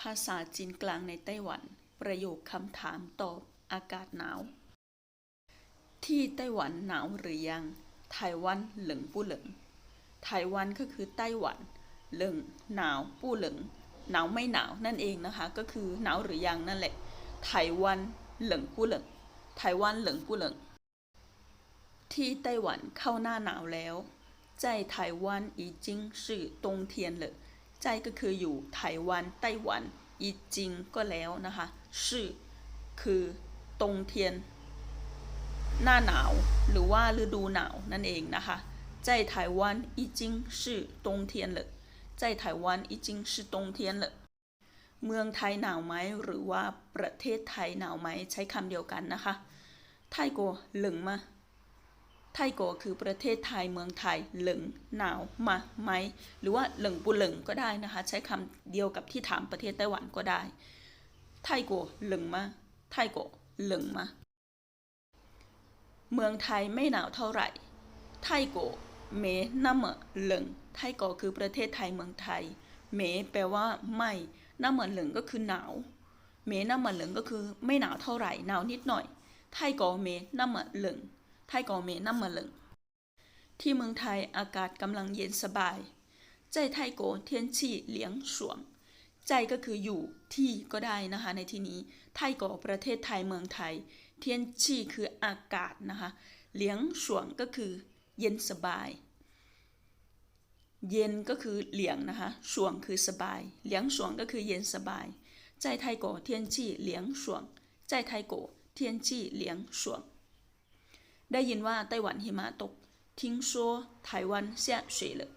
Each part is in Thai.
ภาษาจีนกลางในไต้หวัน ประโยคคำถามตอบอากาศหนาว ที่ไต้หวันหนาวหรือยัง ไต้หวันเหลิงปู้เหลิง ไต้หวันก็คือไต้หวัน เหลิงหนาวปู้เหลิง หนาวไม่หนาวนั่นเองนะคะ ก็คือหนาวหรือยังนั่นแหละ ไต้หวันเหลิงปู้เหลิง ไต้หวันเหลิงปู้เหลิง ที่ไต้หวันเข้าหน้าหนาวแล้ว在台湾已经是冬天了 ใจก็คืออยู่ไต้หวันไต้หวันอีจิงก็แล้วนะคะชื่อคือตรงเทียน หน้าหนาว หรือว่าฤดูหนาวนั่นเองนะคะใจไต้หวันอีจิงชื่อตรงเทียนเลยใจไต้หวันอีจิงชื่อตรงเทียนเลยเมืองไทยหนาวไหมหรือว่าประเทศไทยหนาวไหมใช้คำเดียวกันนะคะไทยโกหลึงมา ยโกคือประเทศไทยเมืองไทยเหลิงหนาวมาไหมหรือว่าเหลิงปุเหลิงก็ได้นะคะ ใช้คำเดียวกับที่ถามประเทศไต้หวันก็ได้ไทยโกเหลิงมาไทยโกเหลิงมาเมืองไทยไม่หนาวเท่าไหร่ไทยโกเมน้ำเหลิงไทยโกคือประเทศไทยเมืองไทย เมแปลว่าไม่น้ำเหลิงก็คือหนาวเมน้ำเหลิงก็คือไม่หนาวเท่าไหร่หนาวนิดหน่อยไทยโกเมน้ำเหลิง ไทยกอเมน้ำมะลิงที่เมืองไทยอากาศกำลังเย็นสบาย ใจไทยโกเทียนชี่เหลียงสวง ใจก็คืออยู่ที่ก็ได้นะคะในที่นี้ไทยโกประเทศไทยเมืองไทย เทียนชี่คืออากาศนะคะเหลียงสวงก็คือเย็นสบาย เย็นก็คือเหลียงนะคะสวงคือสบาย เหลียงสวงก็คือเย็นสบาย ใจไทยโกเทียนชี่เหลียงสวง ใจไทยโกเทียนชี่เหลียงสวง ได้ยินว่าไต้หวันหิมะตก ทิ้งชัวไต้หวันเสียเฉยเลย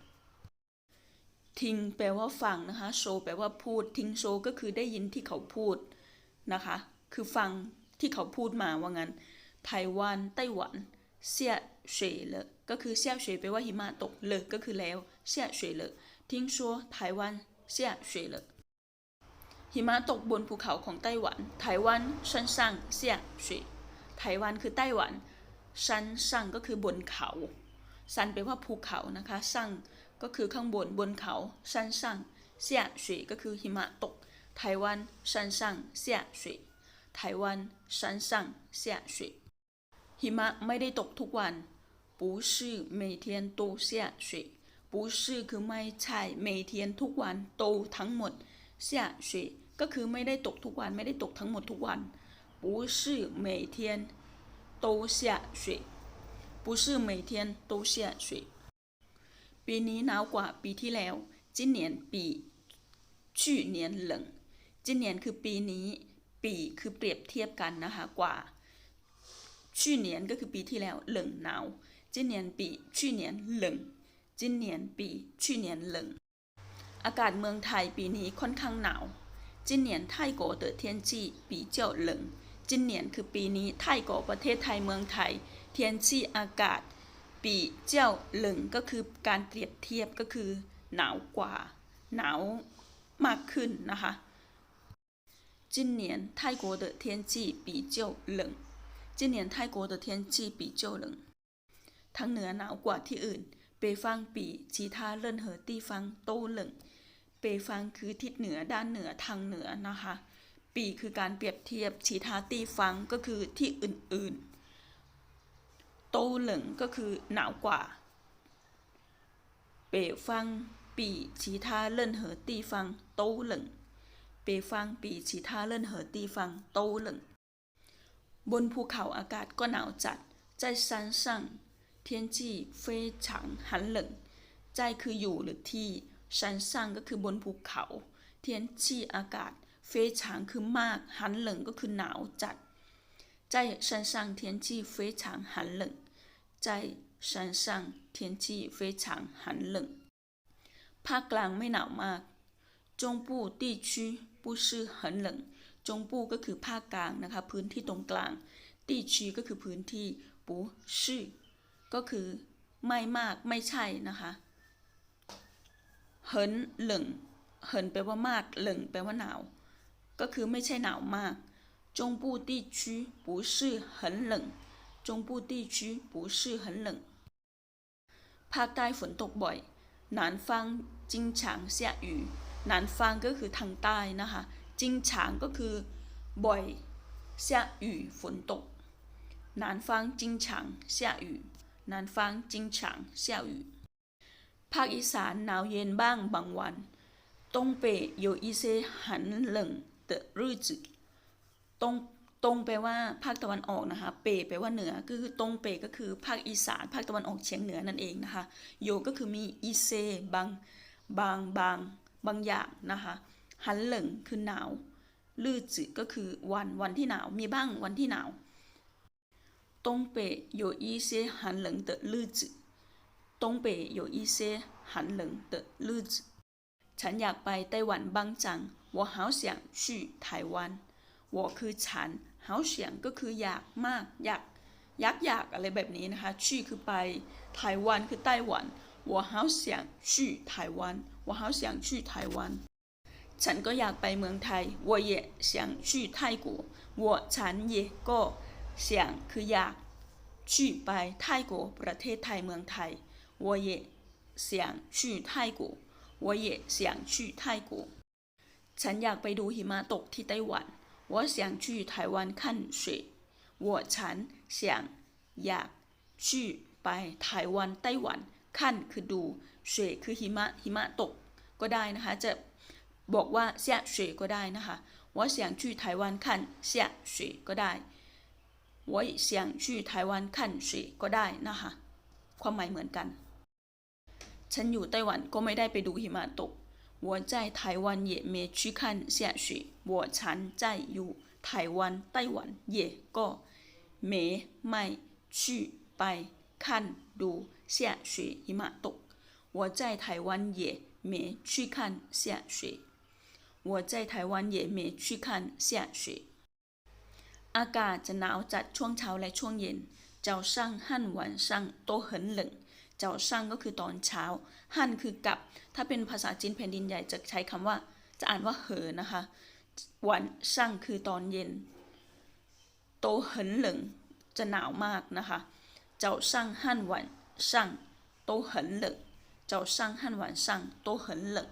ทิ้งแปลว่าฟังนะคะโชแปลว่าพูด ทิ้งโชก็คือได้ยินที่เขาพูดนะคะ คือฟังที่เขาพูดมาว่างั้นไต้หวันไต้หวันเสียเฉยเลยก็คือเสียเฉยแปลว่าหิมะตกเลยก็คือแล้วเสียเฉยเลยทิ้งชัวไต้หวันเสียเฉยเลยหิมะตกบนภูเขาของไต้หวันไต้หวันชั้นสั่งเสียเฉยไต้หวันคือไต้หวัน ชันสั่งก็คือบนเขาซันแปลว่าภูเขานะคะสั่งก็คือข้างบนบนเขาชันสั่งเสีย水ก็คือหิมะตกไต้หวัน山上下水ไต้หวัน山上下水หิมะไม่ได้ตกทุกวัน不是每天都下水不是คือไม่ใช่每天ทุกวันโตทั้งหมด下水ก็คือไม่ได้ตกทุกวันไม่ได้ตกทั้งหมดทุกวัน不是每天 都下水不是每天都下水ปีนี้หนาวกว่าปีที่แล้ว今年比去年冷今年คือปีนี้ปีคือเปรียบเทียบกันนะคะกว่า去年ก็คือปีที่แล้ว冷หนาว今年比去年冷今年比去年冷อากาศเมืองไทยปีนี้ค่อนข้างหนาว今年泰国的天气比较冷 จินเนียนคือปีนี้ไทยกับประเทศไทยเมืองไทย เทียนชีอากาศ ปีเจ้าหลึงก็คือการเปรียบเทียบก็คือ หนาวกว่า หนาวมากขึ้นนะคะ今年泰国的天气比较冷今年泰国的天气比较冷ทางเหนือหนาวกว่าที่อื่น เปฟังปีชีทาเล่นเหอตีฟังโตหลึงเปฟังคือทิศเหนือด้านเหนือทางเหนือนะคะ ปีคือการเปรียบเทียบชีทาตีฟังก็คือที่อื่นๆ โตเหลิงก็คือหนาวกว่า เปฟังปีชีทาเล่นเหอตีฟังโตเหลิงเปฟังปีชีทาเล่นเหอตีฟังโตหลิงบนภูเขาอากาศก็หนาวจัดใจซันสั่งเคืออยู่หรือที่山上ก็คือบนภูเขา เทียอากาศ เฟฉางคือมาก หันเหลิงก็คือหนาวจัด在山上天气非常寒冷在山上天气非常寒冷ภาคกลางไม่หนาวมาก中部地区不是很冷จงปูก็คือภาคกลางนะคะ พื้นที่ตรงกลางตีชีก็คือพื้นที่ปูชื่อก็คือไม่มากไม่ใช่นะคะเหินเหลิงเหินแปลว่ามากเหลิงแปลว่าหนาว ก็คือไม่ใช่หนาวมาก中部地区不是很冷中部地区不是很冷ภาคใต้ฝนตกบ่อย南方经常下雨 หนานฟางก็คือทางใต้นะคะ จิงฉางก็คือบ่อย下雨ฝนตกหนานฟางจิงฉาง下雨หนานฟางจิงฉาง下雨ภาคอีสานหนาวเย็นบ้างบางวัน东北有一些寒冷 的日子ตรงตรงแปลว่าภาคตะวันออกนะคะ เปแปลว่าเหนือก็คือตรงเปก็คือภาคอีสาน ภาคตะวันออกเฉียงเหนือนั่นเองนะคะ โยก็คือมีอีเซบางบางบางบางอย่างนะคะหันเหลิงคือหนาว ลื่จืก็คือวันวันที่หนาว มีบ้างวันที่หนาว东北有一些寒冷的日子东北有一些寒冷的日子 ฉันอยากไปไต้หวันบ้างจัง我好想去台湾我คือฉัน好想ก็คืออยากมาก อยากอยากอยากอะไรแบบนี้นะคะชื่อคือไปไต้หวันคือไต้หวัน我好想去台湾我好想去台湾ฉันก็อยากไปเมืองไทย我也想去泰国我ฉัน也ก็想คืออยาก去ไปไทยกัวประเทศไทยเมืองไทย我也想去泰国 我也想去泰国ฉันอยากไปดูหิมะตกที่ไต้หวัน我想去台湾看雪我ฉัน想อยาก去ไปไต้หวันไต้หวันขั้นคือดูเฉคือหิมะหิมะตกก็ได้นะคะ จะบอกว่า下雪ก็ได้นะคะ我想去台湾看下雪ก็ได้我想去台湾看雪ก็ได้นะคะ ความหมายเหมือนกัน ฉันอยู่ไต้หวันก็ไม่ได้ไปดูหิมะตก我在台湾也没去看下雪我ฉัน在อยู่ไต้หวันไต้หวัน也ก็没ไม่去ไป看ดู下雪หิมะตก我在台湾也没去看下雪我在台湾也没去看下雪อากาศจะหนาวจัดช่วงเช้าและช่วงเย็น เจ้าช่างหั่นหวันช่างโต เจ้าช่างก็คือตอนเช้า ฮั่นคือกลับ ถ้าเป็นภาษาจีนแผ่นดินใหญ่จะใช้คำว่า จะอ่านว่าเหอนะคะหวันช่างคือตอนเย็น โตเหินเหลิงจะหนาวมากนะคะ เจ้าช่างฮั่นหวันช่างโตเหินเหลิงเจ้าช่างฮั่นหวันช่างโตเหินเหลิง